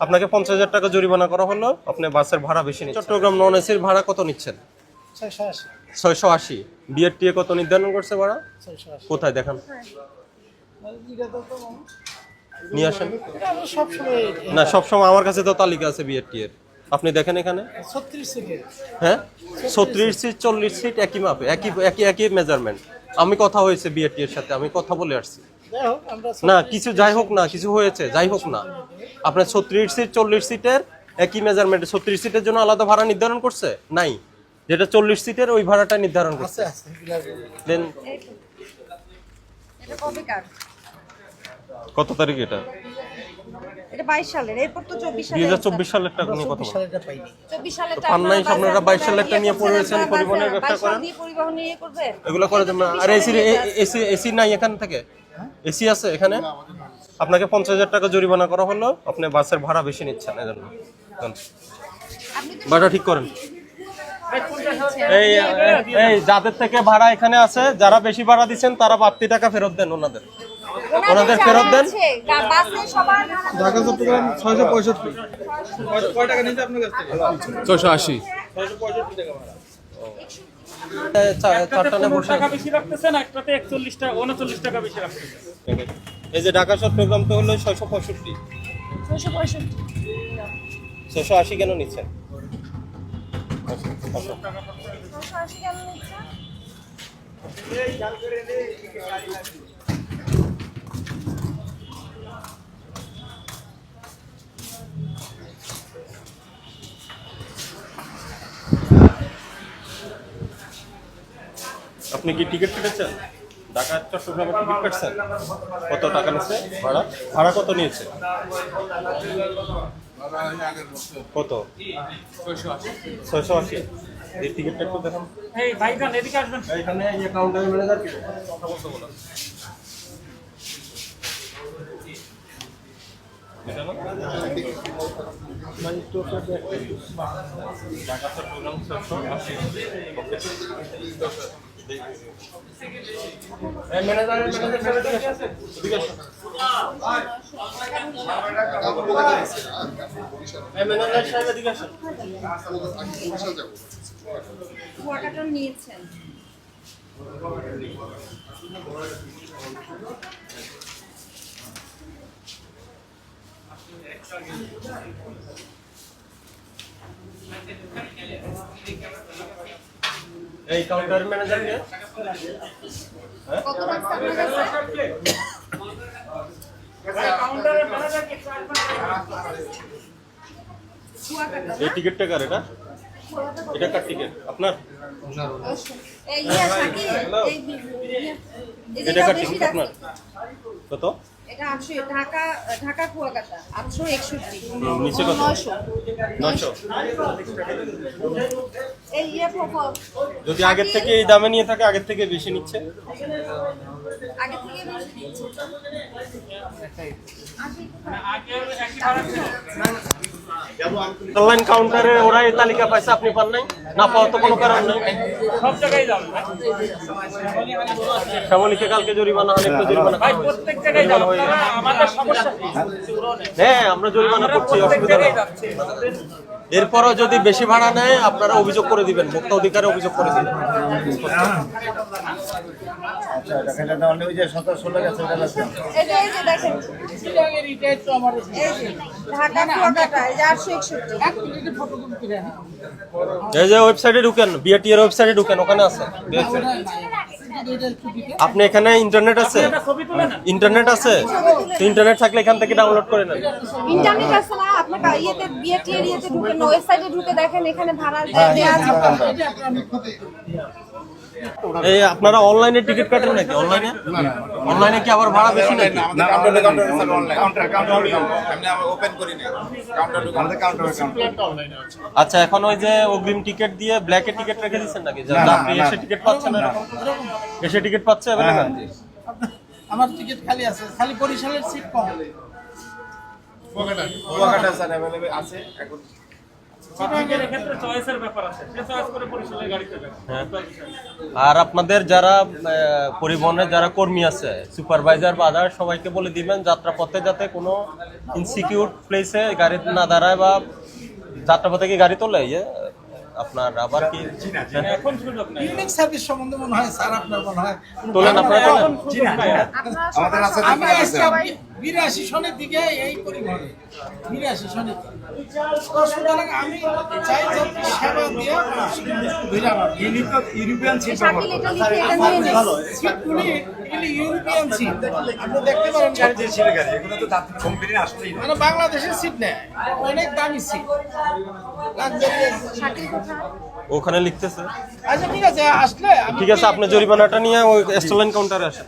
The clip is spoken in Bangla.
আপনাকে পঞ্চাশ হাজার টাকা জরিমানা করা হলো, আপনি বাসের ভাড়া বেশি নিচ্ছেন। চট্টগ্রাম নন এসির ভাড়া কত নিচ্ছেন? ছয়শো আশি। টিয়ে কত নির্ধারণ করছে ভাড়া? কোথায় দেখান। নিয়ে আসেন। না, সবসময় আমার কাছে তো তালিকা আছে বিয়ের টিয়ের আপনি দেখেন এখানে। হ্যাঁ? ছত্রিশ সিট, চল্লিশ সিট, একই মাপে, একই একই একই মেজারমেন্ট আমি কথা হয়েছে বিয়ের টিয়ের সাথে, আমি কথা বলে আসছি। না কিছু যাই হোক না কিছু হয়েছে যাই হোক না। আপনার ছত্রিশ সিট চল্লিশ সিটের একই মেজারমেন্টে ছত্রিশ সিটের জন্য আলাদা ভাড়া নির্ধারণ করছে? নাই। যেটা চল্লিশ সিটের ওই ভাড়াটা নির্ধারণ করছে। আছে আছে এগুলা- দেন এটা কবে কার? কত তারিখ এটা? সালের এরপর তো চব্বিশ দুই সালে হাজার চব্বিশ সালের টাকা নিয়ে কথা চব্বিশ বলো সালেরটা পাইনি। চব্বিশ সালে তো আপনারা 22 সালের একটা নিয়ে পড়েছেন, পরিবহনের ব্যবসা করেন। পরিবহন নিয়ে করবে? এগুলো করে না। আর এসি এসি এসি নাই এখান থেকে? এসি আছে এখানে? আপনাকে পঞ্চাশ হাজার টাকা জরিমানা করা হলো আপনি বাসের ভাড়া বেশি নিচ্ছেন এজন্য ভাড়া ঠিক করেন। এই এই যাদের থেকে ভাড়া এখানে আছে যারা বেশি ভাড়া দিচ্ছেন তারা বাড়তি টাকা ফেরত দেন ওনাদের। ওনাদের ফেরত দেন। ভাড়া ঢাকা চট্টগ্রাম ছয়শো পঁয়ষট্টি। ছয়শো আশি। না বসে টাকা বেশি রাখতেছেন একটাতে একচল্লিশ টাকা উনচল্লিশ টাকা বেশি রাখতেছেন। এই যে ঢাকা চট্টগ্রাম তো হলো ছয়শো পঁয়ষট্টি। ছয়শো পঁয়ষট্টি। ছয়শো আশি কেন নিচ্ছেন? আপনি কি টিকিট কেটেছেন? ঢাকা চট্টগ্রামে টিকিট কাটছেন? কত টাকা নিচ্ছে ভাড়া? ভাড়া কত নিয়েছে? কত? ছয়শো আশি। এই টিকিটটা একটু দেখান। এই ভাইজান এদিকে আসবেন। এখানে এই কাউন্টার ম্যানেজার কে কথা বলতে বলা। ঢাকা চট্টগ্রাম ছয়শো আশি। ওকে এই ম্যানেজার ম্যানেজার সাহেব এদিকে আসেন এদিকে আসেন এই ম্যানেজার কাউন্টার ম্যানেজার কে কত রাখছে আপনার কাছে কাউন্টারের ম্যানেজারকে? একটু এই টিকিটটা কার এটা? এটা কার টিকিট? আপনার? এই ইয়ে এই এটা কার টিকিট আপনার? কত? এটা আটশো ঢাকা ঢাকা কুয়াকাটা আটশো একষট্টি। নিচে কত? নয়শো। নয়শো। এই ইয়ে প্রকল্প যদি আগের থেকে এই দামে নিয়ে থাকে আগের থেকে বেশি নিচ্ছে আগে থেকে বেশি দিচ্ছে। আশি কোথায়? আগে একই ভাড়া ছিল। অনলাইন কাউন্টারে ওরা এই তালিকা পাইছে আপনি পান নাই না পাওয়া তো কোনো কারণ নাই সব জায়গায় শ্যামলীকে কালকে জরিমানা অনেক তো জরিমানা ভাই প্রত্যেক জায়গায় যাবেন আমাদের সমস্যা কি? হ্যাঁ আমরা জরিমানা করছি অসুবিধা নেই এরপরও যদি বেশি ভাড়া নেয় আপনারা অভিযোগ করে দিবেন ভোক্তা অধিকারে অভিযোগ করে দিবেন। এই যে যে দেখেন। এই যে ঢাকা কুয়াকাটা এই যে আটশো একষট্টি। এই যে ওয়েবসাইটে ঢুকেন বিআরটি এর ওয়েবসাইটে ঢুকেন ওখানে আছে। আপনি এখানে ইন্টারনেট আছে? ইন্টারনেট আছে? ইন্টারনেট থাকলে এখান থেকে ডাউনলোড করে নেন। ইন্টারনেট আছে না ইয়েতে বিয়েটি এরিয়াতে ঢুকে ওয়েবসাইটে ঢুকে দেখেন এখানে ভাড়া দেওয়া আছে। এই আপনারা অনলাইনে টিকিট কাটেন নাকি? অনলাইনে? অনলাইনে কি আবার ভাড়া বেশি নাকি? আচ্ছা এখন ওই যে অগ্রিম টিকিট দিয়ে ব্ল্যাকে টিকিট রেখে দিচ্ছেন নাকি? যা- যাত্রী এসে টিকিট পাচ্ছেন না। এরকম এসে টিকিট পাচ্ছে? আমার টিকিট খালি আছে খালি বরিশালের সিট কম। আছে হ্যাঁ। আর আপনাদের যারা পরিবহনের যারা কর্মী আছে সুপারভাইজার বা আদার সবাইকে বলে দিবেন যাত্রাপথে যাতে কোনো ইনসিকিউর প্লেসে গাড়ি না দাঁড়ায় বা যাত্রাপথে কি গাড়ি তোলে? ইয়ে আপনার আবার কি? হ্যাঁ, ইউনিক সার্ভিস সম্বন্ধে মনে হয় স্যার আপনার মনে হয় তোলেন আপনারা আমাদের আছে আমি আসছি বিরাশি সনের দিকে এই পরিমাণে। বিরাশি সনের দিকে। সুতরাং আমি চাই যে সেবা দিয়ে ইউরোপিয়ান সিট সিটগুলি এগুলি ইউরোপিয়ান সিট আপনি দেখতে পারেন গাড়িতে। গাড়ি এগুলো তো দাম কোম্পানি আসলেই মানে বাংলাদেশের সিট নেয় অনেক দামি সিট ওখানে লিখতেছে। আচ্ছা ঠিক আছে আসলে ঠিক আছে আপনি জরিমানাটা নিয়ে ওই স্টলেন কাউন্টারে আসেন।